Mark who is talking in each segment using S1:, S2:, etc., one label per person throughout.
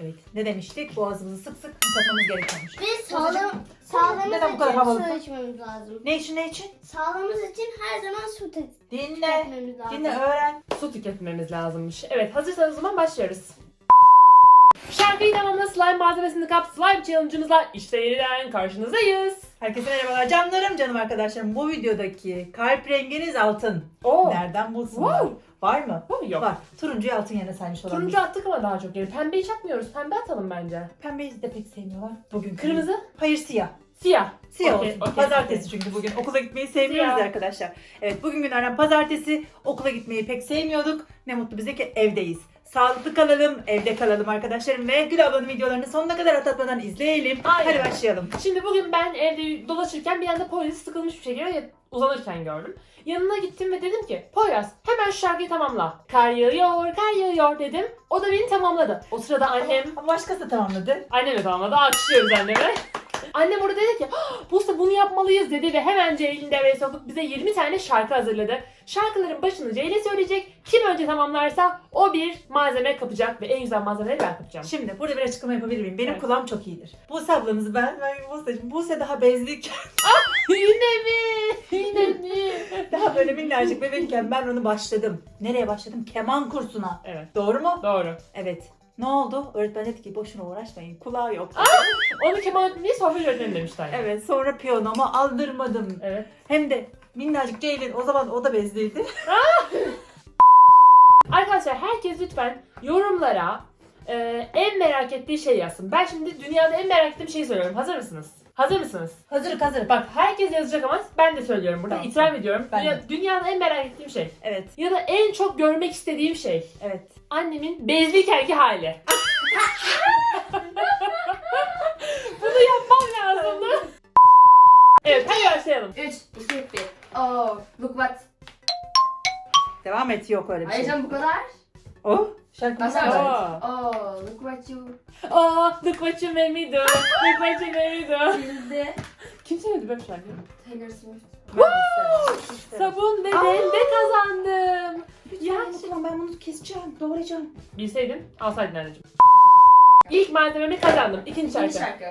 S1: Evet. Ne demiştik? Boğazımızı sık sık kapatmamız gerekiyormuş.
S2: Ve sağlam, sağlığımız
S1: Neden bu kadar
S2: için su içmemiz lazım.
S1: Ne için ne için?
S2: Sağlığımız için her zaman su te-
S1: Dinle.
S2: tüketmemiz lazım.
S1: Dinle öğren.
S3: Su tüketmemiz lazımmış. Evet hazırsanız o zaman başlıyoruz. Şarkıyı tamamla slime malzemesini kap slime challenge'ımızla işte yeniden karşınızdayız.
S1: Herkese merhabalar canlarım canım arkadaşlarım. Bu videodaki kalp renginiz altın.
S3: Oo.
S1: Nereden bulsunlar?
S3: Wow.
S1: Var mı?
S3: Oh, yok.
S1: Var. Turuncuyu altın yerine saymış olan.
S3: Turuncu attık ama daha çok yani. Pembe hiç atmıyoruz. Pembe atalım bence.
S1: Pembeyi de pek sevmiyorlar. Bugün
S3: Kırmızı,
S1: Hayır siyah.
S3: siyah.
S1: Siyah
S3: Okey,
S1: olsun.
S3: okey,
S1: pazartesi çünkü bugün. Okula gitmeyi sevmiyoruz
S3: Siyah.
S1: arkadaşlar. Evet bugün günlerden pazartesi. Okula gitmeyi pek sevmiyorduk. Ne mutlu bize ki evdeyiz. Sağlıklı kalalım, evde kalalım arkadaşlarım ve Gül ablanın videolarını sonuna kadar atlatmadan izleyelim.
S3: Aynen.
S1: Hadi başlayalım.
S3: Şimdi bugün ben evde dolaşırken bir anda Poyraz'ı sıkılmış bir şekilde uzanırken gördüm. Yanına gittim ve dedim ki Poyraz hemen şu şarkıyı tamamla. Kar yağıyor, kar yağıyor dedim. O da beni tamamladı. O sırada annem,
S1: Ama başkası tamamladı.
S3: annem de tamamladı. Alkışlıyoruz anneme. Annem orada dedi ki "Ah, Buse bunu yapmalıyız dedi ve hemen Ceylin devreye sokup bize 20 tane şarkı hazırladı. Şarkıların başını Ceylin söyleyecek. Kim önce tamamlarsa o bir malzeme kapacak ve en güzel malzemeleri ben kapacağım.
S1: Şimdi burada bir açıklama yapabilir miyim? Benim
S3: Evet.
S1: kulağım çok iyidir. Buse ablamızı ben, ben Buse'cim. Buse daha bezlik,
S3: Yine mi? Yine mi?
S1: daha böyle minnacık bebekken ben onu başladım. Nereye başladım? Keman kursuna.
S3: Evet
S1: Doğru mu?
S3: doğru.
S1: Evet. Ne oldu? Öğretmen dedi ki boşuna uğraşmayın. Kulağı yok.
S3: Onu kemal öğretmeni sohbet öğretmeni demişler.
S1: Evet sonra piyanomu aldırmadım.
S3: Evet.
S1: Hem de minnacık Ceylin o zaman o da bezliydi.
S3: Arkadaşlar herkes lütfen yorumlara e, en merak ettiği şeyi yazsın. Ben şimdi dünyada en merak ettiğim şeyi söylüyorum. Hazır mısınız? Hazır mısınız?
S1: Hazırık hazırık.
S3: Bak herkes yazacak ama ben de söylüyorum burada.
S1: Tamam,
S3: İtiraf
S1: tamam.
S3: ediyorum.
S1: Ben
S3: Dünya-
S1: de.
S3: dünyada en merak ettiğim şey.
S1: Evet.
S3: Ya da en çok görmek istediğim şey.
S1: Evet.
S3: Annemin bezliykenki hali. Bunu yapmam lazımdı. Evet hadi başlayalım.
S4: 3, 2, 1. Oh, look what.
S1: Devam et yok öyle bir
S4: Hayır
S1: şey.
S4: canım bu kadar.
S1: O şarkı güzel.
S3: Oh.
S4: Oh, look what you
S3: Oh, look what you made me do. Look what you made me do.
S4: did.
S3: Kim söyledi böyle şarkıyı?
S4: Taylor Swift.
S1: İsterim.
S3: Sabun ve
S1: Aa!
S3: dende kazandım.
S1: Ya
S3: Ya
S1: tamam ben bunu keseceğim, doğrayacağım.
S3: Bilseydin alsaydın anneciğim. İlk malzememi kazandım. İkinci şarkı.
S4: İkinci şarkı.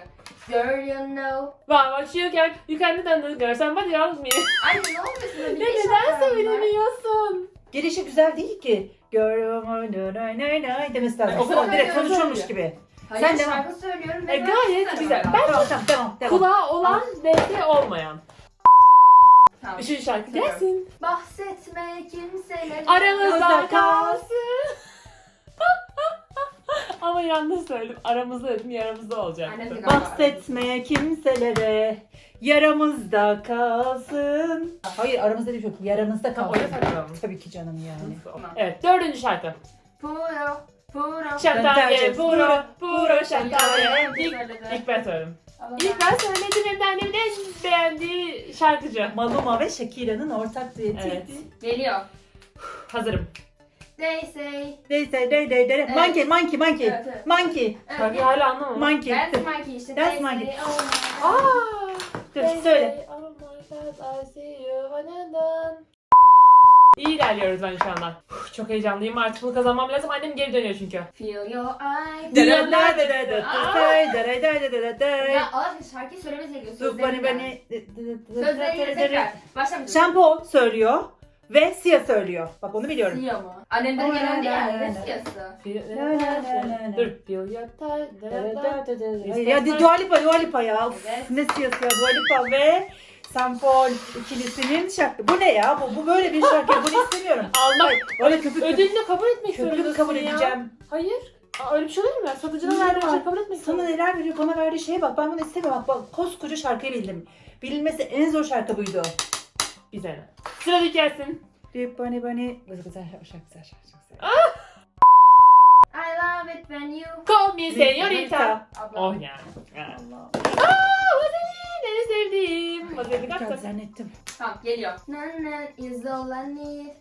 S4: Girl you know.
S3: Wow, what you can, you can do that girl, somebody else me.
S4: Anne ne oluyorsun?
S3: Ya
S4: Bir
S3: neden
S4: şarkı var.
S3: söylemiyorsun?
S1: Gelişi güzel değil ki. Görüyorum demesi lazım.
S3: O kadar
S1: direkt
S4: söylüyor.
S1: gibi.
S4: Hayır
S1: Sen devam.
S4: şarkı söylüyorum. ve
S3: E, gayet güzel. Ben-
S1: Tamam tamam tamam. devam.
S3: Kulağı olan, deste olmayan.
S4: Tamam.
S3: Üçüncü şarkı gelsin.
S4: Bahsetme kimseyle.
S3: Aramızda
S1: Aramızda
S3: kalsın. Ama yanlış söyledim. Aramızda dedim, yaramızda olacak.
S1: Bahsetmeye kimselere yaramızda kalsın. Hayır aramızda değil yok yaramızda kalsın.
S3: öyle saçmalama.
S1: Tabii ki canım yani.
S3: Evet, dördüncü şarkı.
S4: Puro, puro.
S3: Şantaye, puro, puro. Şantaye. İlk, ilk ben söyledim. İlk ben söyledim hem de annemin en beğendiği şarkıcı.
S1: Maluma ve Shakira'nın ortak düetiydi.
S3: Evet.
S4: Geliyor.
S3: Hazırım.
S4: They say.
S1: Neyse de de de.
S4: Evet.
S1: Monkey monkey monkey.
S4: Evet, evet.
S1: Monkey.
S4: Evet.
S3: Şarkıyı hala anlamadım.
S1: Monkey.
S4: Dance monkey işte.
S1: Dance
S4: They
S1: monkey.
S4: say, oh my God.
S3: Aa!
S1: Dur
S3: They
S1: söyle.
S3: say, Oh my god, I see you one and done. İyi ilerliyoruz ben şu anda. Uf, Çok heyecanlıyım artık bunu kazanmam lazım. Annem geri dönüyor çünkü.
S4: Feel your eyes.
S3: Diyor.
S4: Ya Allah aşkına şarkıyı söylemesi gerekiyor.
S1: Dur bani
S4: Sözleriyle.
S1: bani.
S4: Sözleriyle tekrar. Başlamayacağız.
S1: Şampo söylüyor ve Sia söylüyor. Bak onu biliyorum.
S4: Siyah mı? Annemden gelen değil siyası?
S1: La, la, la.
S3: Dur. Feel your touch. da, da, da.
S1: Hayır, ya Dua Lipa, Dua Lipa ya. Uf,
S4: Evet.
S1: ne siyasi ya Dua Lipa ve Sampol ikilisinin şarkı. Bu ne ya? Bu, bu böyle bir şarkı. Bunu istemiyorum.
S3: Almak.
S1: Hayır, öyle köpük köpük,
S3: Ödülünü kabul etmek
S1: köpük
S3: zorundasın
S1: kabul
S3: ya.
S1: edeceğim.
S3: Hayır. Aa, öyle bir şey olur mu? ya? Satıcının
S1: Niye
S3: verdiği bir
S1: var?
S3: şey kabul etmek
S1: Sana neler veriyor, bana verdiği şeye bak. Ben bunu istemiyorum. Bak, bak koskoca şarkıyı bildim. Bilinmesi en zor şarkı buydu.
S3: Bize ne? Sıradaki gelsin.
S1: Bani bani. Güzel güzel şarkı güzel şarkı.
S4: I love it when you.
S3: Call me señorita.
S4: Abla.
S3: Oh yani. yani.
S1: Allah.
S3: Aa, vazelin en sevdiğim. Vazelin kaptım.
S1: zannettim.
S4: Tamam geliyor. Nanan is all I need.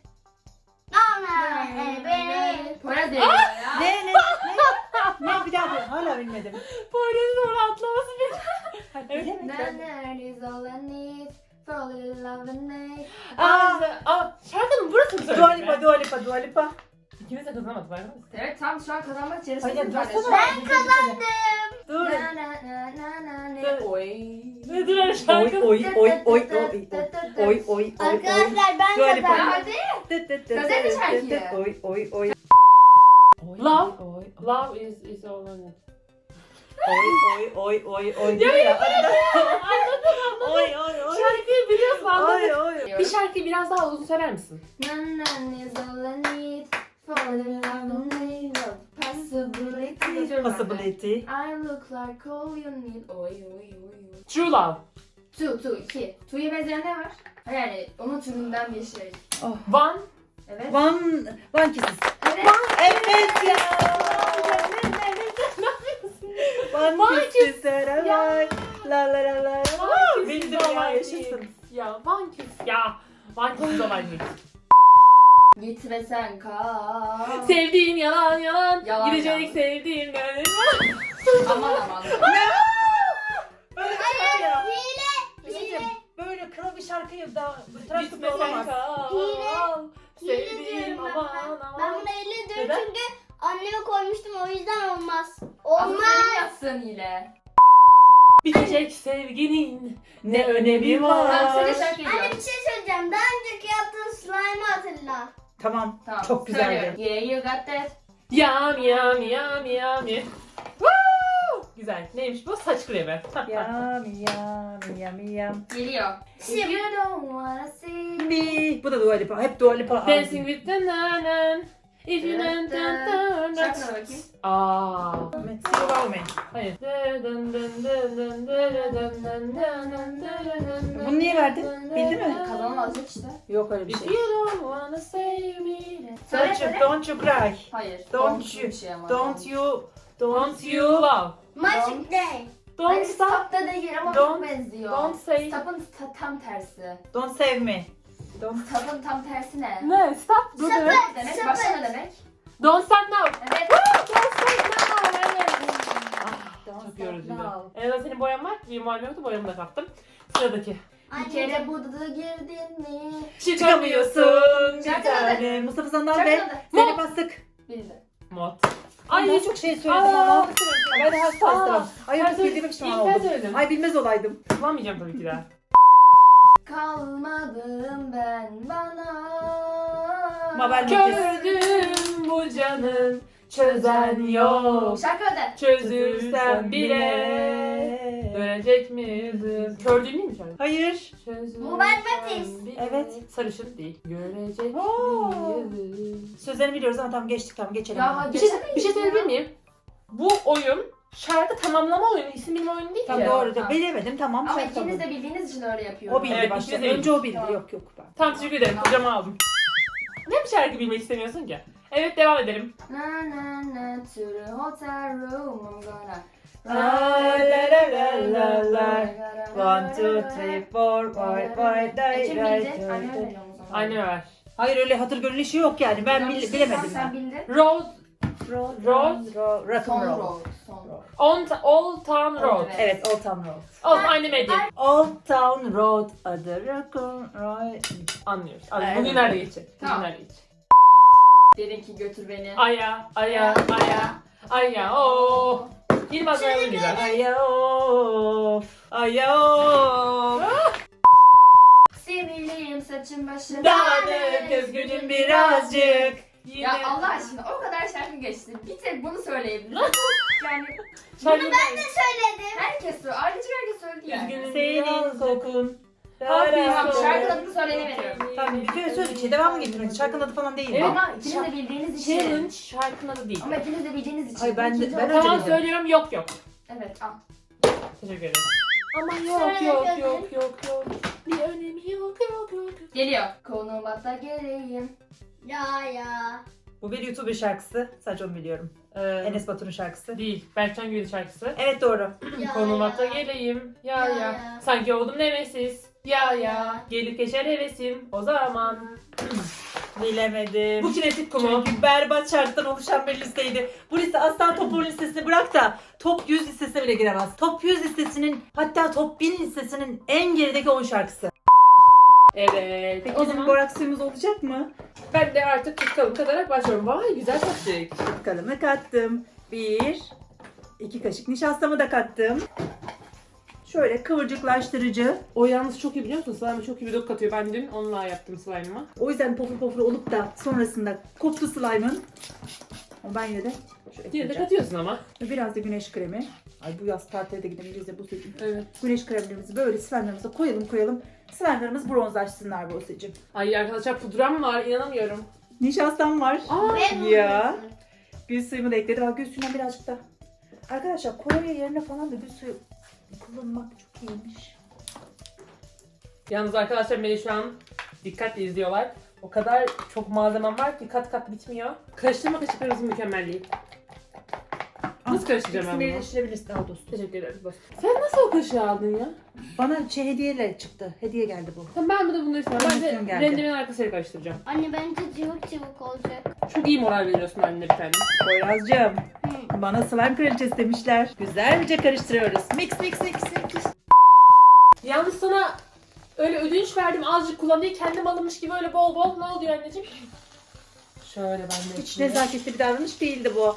S4: Poyraz geliyor ya.
S1: Ne ne ne? ne bir daha bir- hala bilmedim.
S3: Poyraz'ın orada atlaması bir.
S1: Hadi
S3: Evet.
S1: bilemedim.
S4: Nanan is all I need. Fall in love and make.
S3: Aa, aa, şarkının burası mı
S1: Dua
S3: söyledin
S1: Lipa? Dua Lipa, Dua Lipa.
S3: İkimiz de kazanamadık var mı?
S4: Evet tam şu an kazanmak için
S1: Hayır, dursana.
S4: paylaşıyorum.
S1: Dur.
S4: Na na na na na ne
S3: Dur.
S4: oy.
S3: Nedir öyle
S1: Oy
S3: şarkı?
S1: oy oy oy oy oy oy oy oy
S2: Arkadaşlar ben
S1: Dua Lipa.
S4: Ya
S2: kazandım.
S4: hadi. Gazete
S1: tıt
S4: şarkıyı.
S1: Oy oy oy
S3: Love.
S1: oy
S3: Love is, is all I need.
S1: Oy oy oy oy diyor ya arada. Oy oy oy.
S3: Şarkıyı biliyorsun
S1: Oy
S3: anladın.
S1: oy.
S3: Bir şarkıyı biraz daha uzun söyler misin?
S4: Na na is all I need. Fall in love. Possibility.
S1: Possibility.
S4: I look like all you need. Oy oy oy oy.
S3: True love.
S4: Tu tu iki. Tu'ya benzeyen ne var? Yani onun türünden bir şey.
S3: One.
S4: Evet.
S1: One, one kisses.
S4: Evet.
S1: Evet ya. Aman küstüre vay. La la la la.
S3: Beni de ama
S1: yaşasın.
S3: Ya Van Küs. Ya Van
S4: Küs olaydık. Gitmesen kal.
S3: Sevdiğim yalan yalan.
S4: Yalan,
S3: Gidecek
S4: yalan.
S3: sevdiğim
S4: aman aman.
S1: Böyle Böyle kral bir şarkıyı da
S3: bu
S1: tarafta
S3: Gitmesen
S1: olamaz.
S3: kal.
S2: Hile
S3: Sevdiğim
S2: diyorum ben. Ben bunu 50 diyorum çünkü anneme koymuştum o yüzden olmaz. Olmaz.
S4: senin yapsın hile.
S3: Bitecek sevginin ne önemi
S4: Tamam
S3: var.
S4: söyle şarkıyı.
S2: Anne bir şey söyleyeceğim. Daha önceki yaptığın slime'ı hatırla.
S1: Tamam.
S4: Tamam.
S1: Çok güzeldi.
S4: söylüyorum. Yeah you got that.
S3: Yami yami yami yami. Woo! Güzel. Neymiş bu? Saç kremi.
S1: Yam yam yam yam.
S4: Geliyor.
S2: Şimdi-
S4: If you don't wanna see.
S1: Mi. Bu da Dua Lipa. Hep Dua Lipa.
S3: Dancing with the nanan. If you don't don't
S4: Şarkına bakayım.
S3: Aa.
S1: See you love me.
S3: Hayır.
S1: Bunu niye verdin? Bildi mi?
S4: Kazanamazdık işte.
S1: Yok öyle bir
S3: If
S1: şey.
S3: you don't wanna save me.
S1: Don't you, don't you cry.
S4: Hayır.
S1: Don't you,
S4: bir şey ama.
S1: don't you,
S3: Don't
S1: don't
S3: you
S1: you.
S3: love.
S2: Magic Day.
S3: Don't
S4: Hayır,
S3: stop.
S4: stop da değil ama
S3: Don't-
S4: çok benziyor.
S3: Don't say.
S4: Stop'ın ta- tam tersi.
S1: Don't save me. Don't.
S4: Stop'ın tam tersi ne?
S3: Ne? Stop. Dur
S2: Stop
S3: demek.
S2: it.
S4: Demek
S2: Stop
S4: başka
S2: it.
S4: ne demek?
S3: Don't start now.
S4: Evet.
S3: Don't start now. Aynen. Ah,
S1: Don't
S3: Çok
S1: now.
S3: En azından senin boyan var. Benim boyam yoktu. Boyamı da kaptım. Sıradaki.
S4: Bir kere burada girdin mi?
S1: Çıkamıyorsun bir tane. Mustafa Sandal ve
S4: adı.
S1: Zeynep Bastık.
S4: Bildi.
S3: Mod.
S1: Ay ne çok şey söyledim
S3: Aa.
S1: ama. Ben de hasta
S3: Aa.
S1: hastam. Ay
S3: Ben
S1: yok
S3: söyledim.
S1: bildiğim için
S3: İlk
S1: oldu.
S3: ben söyledim.
S1: Ay bilmez olaydım.
S3: Kullanmayacağım tabii ki de.
S4: Kalmadım ben bana.
S1: Mabel.
S3: Gördüm bu canın çözen yok.
S4: Şarkı adı.
S3: Çözülsem bile dönecek midir? Kör değil miymiş şarkı?
S1: Hayır.
S3: Çözülsem
S2: Mabel Matiz.
S3: bile-
S1: Evet.
S3: Sarışın değil. Görecek
S1: Oo.
S3: midir?
S1: Sözlerini biliyoruz ama tamam geçtik tamam geçelim.
S4: Ya
S3: Bir şey, bir şey söyleyebilir miyim? Bu oyun şarkı tamamlama oyunu, isim bilme oyunu değil
S1: Tamam
S3: ki.
S1: doğru.
S4: Tamam.
S1: Bilemedim tamam.
S4: Ama
S1: Çok
S4: ikiniz
S1: tamam.
S4: de bildiğiniz için öyle yapıyorum.
S1: O bildi
S3: Evet,
S1: başta.
S3: ikiniz de
S1: Önce o bildi.
S4: Tamam.
S1: Yok yok ben.
S3: Tamam teşekkür ederim. Kocama aldım. Ne bir şarkı bilmek istemiyorsun ki? Evet devam edelim.
S4: Na na na to the hotel room I'm gonna
S1: La la la la la la. One, two, three, four, five, five,
S4: veriyorum o zaman.
S3: Anneme ver.
S1: Hayır öyle hatır gönül işi yok yani. Ben bil- bilemedim
S4: Sen
S1: ben.
S4: bildin.
S3: Road
S1: Road,
S3: Road.
S1: road, rock
S4: Son
S1: and roll.
S4: road. Son road.
S3: on Old Town Road.
S4: Evet.
S1: Evet, Old Town Road.
S3: Olsun anneme hediye.
S1: Old Town Road adı rock and roll.
S3: Anlıyoruz. Anlıyoruz.
S1: Evet.
S3: Bugün nerede geçecek? Bugün
S4: Tamam.
S3: nerede geçecek?
S4: Dedin ki götür beni.
S3: Aya, aya, aya, aya, o. Yılmaz Erbil güzel.
S1: Aya of, aya of.
S4: Siviliyim saçım başım.
S1: Dağınık, üzgünüm birazcık.
S3: Yine...
S4: Ya Allah aşkına o kadar şarkı geçti. Bir tek bunu söyleyebiliriz. yani
S3: Şarkı...
S2: Ben de söyledim.
S4: herkes söylüyor. Ayrıca herkes söyledi yani.
S3: Üzgünüm
S1: Senin kokun.
S3: Tamam,
S4: şarkının adını söyleyene veriyorum.
S1: Tamam bir kere söz için devam mı getiriyorsun? Şarkının adı falan değil.
S3: Evet.
S4: Ama ikiniz de bildiğiniz için.
S3: Challenge şarkının adı değil.
S4: Ama ikiniz de bildiğiniz için.
S1: Ay, ben de-
S4: İkinci
S1: ben
S4: olarak-
S3: Tamam söylüyorum yok yok.
S4: Evet al.
S3: Teşekkür ederim. Ama yok yok yok yok yok. Bir önemi yok yok yok.
S4: Geliyor. Konuma da geleyim.
S2: Ya ya.
S1: Bu bir YouTuber şarkısı. Sadece onu biliyorum.
S3: Ee,
S1: Enes Batur'un şarkısı.
S3: Değil. Berkcan Gül şarkısı.
S1: Evet doğru.
S2: Ya
S3: Konumata
S2: ya.
S3: geleyim. Ya
S2: Ya
S3: ya. Sanki oldum nemesis. Ya ya.
S2: Ya.
S3: Gelip geçer hevesim. O zaman.
S1: Bilemedim.
S3: Bu kinetik kumu.
S1: Çünkü berbat şarkıdan oluşan bir listeydi. Bu liste asla top 10 listesini bırak da top 100 listesine bile giremez. Top 100 listesinin hatta top 1000 listesinin en gerideki 10 şarkısı.
S3: Evet.
S1: Peki
S3: o
S1: bizim
S3: zaman
S1: boraks suyumuz olacak mı?
S3: ben de artık tutkalım katarak başlıyorum. Vay güzel taktik.
S1: Tutkalımı kattım. Bir, iki kaşık nişastamı da kattım. Şöyle kıvırcıklaştırıcı.
S3: O yalnız çok iyi biliyor musun? Slime'ı çok iyi bir doku katıyor. Ben dün onunla yaptım slime'ımı.
S1: O yüzden pofur pofur olup da sonrasında koptu slime'ın. Ama ben yine de şu
S3: Yine de katıyorsun ama.
S1: Biraz da güneş kremi. Ay bu yaz tatile de gidebiliriz de bu seçim.
S3: Evet.
S1: Güneş kremlerimizi böyle slime'larımıza koyalım koyalım. Slime'larımız bronzlaşsınlar bu seçim.
S3: Ay arkadaşlar pudram var inanamıyorum.
S1: Nişastam var.
S3: Aa,
S2: Ve
S1: Ya. Gül suyumu da ekledim. Bak gül suyundan birazcık da. Arkadaşlar kolonya yerine falan da gül suyu kullanmak çok iyiymiş.
S3: Yalnız arkadaşlar beni şu an dikkatle izliyorlar. O kadar çok malzemem var ki kat kat bitmiyor. Karıştırma kaşıklarımızın mükemmelliği. Nasıl karıştıracağım ben bunu?
S1: birleştirebilirsin daha dostum.
S3: Teşekkür ederim. Sen nasıl o kaşığı aldın ya?
S1: Bana şey hediyeyle çıktı. Hediye geldi bu.
S3: Tamam ben de bunları istemem. Ben de
S1: Promosyon geldi.
S3: rendemin arkasıyla karıştıracağım.
S2: Anne bence cıvık cıvık olacak.
S3: Çok iyi moral veriyorsun anne bir tane.
S1: Poyraz'cığım
S2: Hı.
S1: Bana slime kraliçesi demişler. Güzelce karıştırıyoruz. Mix mix mix mix.
S3: Yalnız sana öyle ödünç verdim azıcık kullan diye kendim alınmış gibi öyle bol bol. Ne oluyor anneciğim? Şöyle ben de
S1: Hiç
S3: ekleyeyim.
S1: nezaketli bir davranış değildi bu.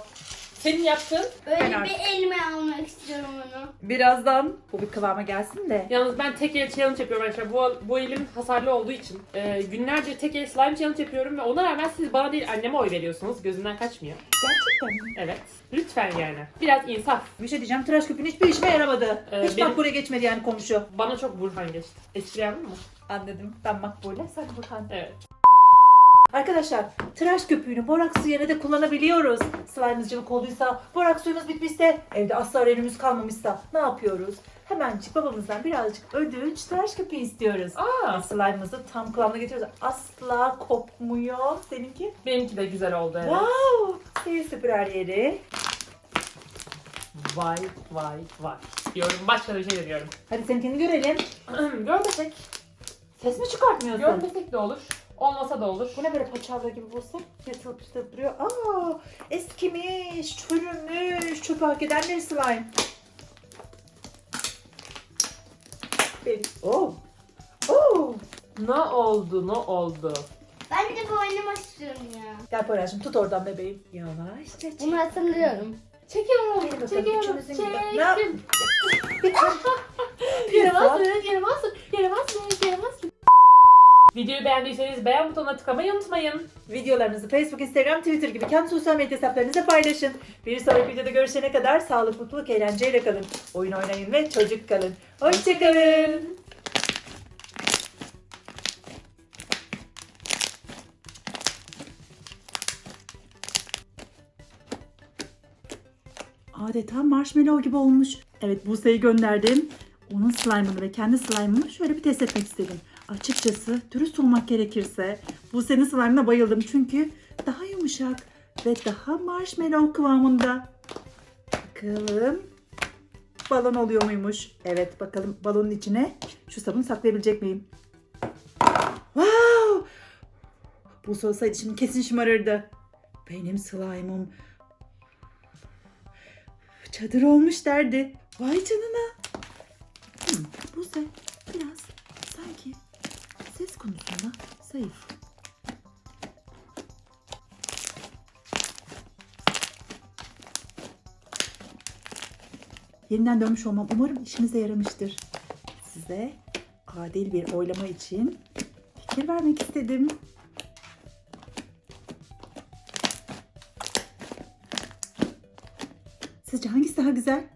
S3: Senin yaptığın.
S2: Böyle
S1: Ben
S2: bir elime almak istiyorum onu.
S1: Birazdan bu bir kıvama gelsin de.
S3: Yalnız ben tek el challenge yapıyorum arkadaşlar. Bu, bu elim hasarlı olduğu için. Ee, günlerce tek el slime challenge yapıyorum ve ona rağmen siz bana değil anneme oy veriyorsunuz. Gözünden kaçmıyor.
S1: Gerçekten mi?
S3: Evet. Lütfen yani. Biraz insaf.
S1: Bir şey diyeceğim. Tıraş köpüğün hiçbir işime yaramadı.
S3: Ee,
S1: Hiç
S3: benim-
S1: bak buraya geçmedi yani komşu.
S3: Bana çok Burhan geçti. Espri yaptın mı?
S1: Anladım. Ben makbule. Sen Burhan.
S3: Evet.
S1: Arkadaşlar tıraş köpüğünü boraks suyu yerine de kullanabiliyoruz. Slime'ımız cıvık olduysa, boraks suyumuz bitmişse, evde asla arenimiz kalmamışsa ne yapıyoruz? Hemencik babamızdan birazcık ödünç tıraş köpüğü istiyoruz.
S3: Aa,
S1: Slime'ımızı tam kıvamına getiriyoruz. Asla kopmuyor. Seninki?
S3: benimki de güzel oldu evet.
S1: Wow! Sil süpür her yeri.
S3: Vay vay vay. Diyorum başka bir şey de diyorum.
S1: Hadi seninkini görelim.
S3: Görmesek.
S1: Ses mi çıkartmıyorsun?
S3: Görmesek de olur. Olmasa da olur.
S1: Bu ne böyle paçavra gibi bulsa? Yatılıp yatılıp duruyor. Aa, eskimiş, çürümüş, çöp hak eden bir slime. Oh. Oh.
S3: Ne oldu ne oldu?
S2: Ben de bu oynamak istiyorum ya.
S1: Gel Poyraz'cığım tut oradan bebeğim. Yavaşça çek.
S2: Bunu hatırlıyorum.
S3: Çekiyorum.
S1: Bakalım,
S3: Çekiyorum.
S1: üçümüzün gibi.
S3: Çektim.
S1: Ne yap-
S3: yaramazsın, yaramazsın, yaramazsın. Videoyu beğendiyseniz beğen butonuna tıklamayı unutmayın.
S1: Videolarınızı Facebook, Instagram, Twitter gibi kendi sosyal medya hesaplarınızda paylaşın. Bir sonraki videoda görüşene kadar sağlık, mutluluk, eğlenceyle kalın. Oyun oynayın ve çocuk kalın. Hoşçakalın. Adeta marshmallow gibi olmuş. Evet Buse'yi gönderdim. Onun slime'ını ve kendi slime'ımı şöyle bir test etmek istedim. Açıkçası dürüst olmak gerekirse Buse'nin slime'ına bayıldım. Çünkü daha yumuşak ve daha marshmallow kıvamında. Bakalım balon oluyor muymuş? Evet bakalım balonun içine şu sabunu saklayabilecek miyim? Wow! Buse olsaydı şimdi kesin şımarırdı. Benim slime'ım çadır olmuş derdi. Vay canına. Hmm, Buse ses konusunda zayıf. Yeniden dönmüş olmam umarım işinize yaramıştır. Size adil bir oylama için fikir vermek istedim. Sizce hangisi daha güzel?